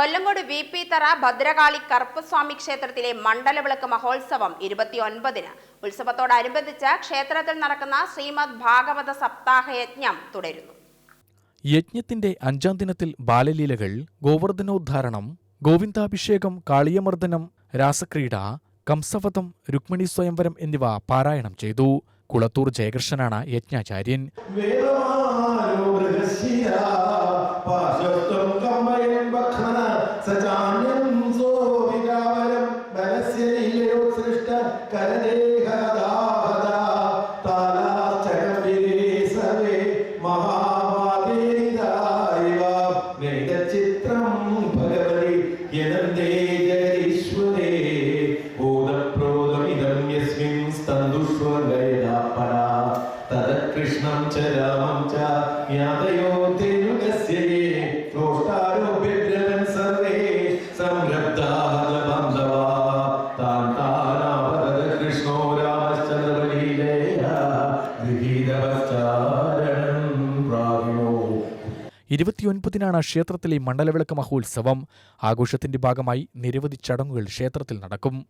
Kollengode V P തറ ഭദ്രകാളി കറുപ്പസ്വാമി ക്ഷേത്രത്തിലെ മണ്ഡലവിളക്ക് മഹോത്സവം ഇരുപത്തിയൊൻപതിന്. ഉത്സവത്തോടനുബന്ധിച്ച് ക്ഷേത്രത്തിൽ നടക്കുന്ന ശ്രീമദ് ഭാഗവത സപ്താഹ യജ്ഞം തുടരുന്നു. യജ്ഞത്തിന്റെ അഞ്ചാം ദിനത്തിൽ ബാലലീലകൾ ഗോവർദ്ധനോദ്ധാരണം ഗോവിന്ദാഭിഷേകം കാളിയമർദ്ദനം രാസക്രീഡ കംസവധം രുക്മിണി സ്വയംവരം എന്നിവ പാരായണം ചെയ്തു. കുളത്തൂർ ജയകൃഷ്ണനാണ് യജ്ഞാചാര്യൻ. മനസ്യ ലീലയോത്സൃഷ്ട കരദേഹദാഹദ താലാശ്ചകവിരേ ഇരുപത്തിയൊൻപതിനാണ് ക്ഷേത്രത്തിലെ മണ്ഡലവിളക്ക് മഹോത്സവം. ആഘോഷത്തിന്റെ ഭാഗമായി നിരവധി ചടങ്ങുകൾ ക്ഷേത്രത്തിൽ നടക്കും.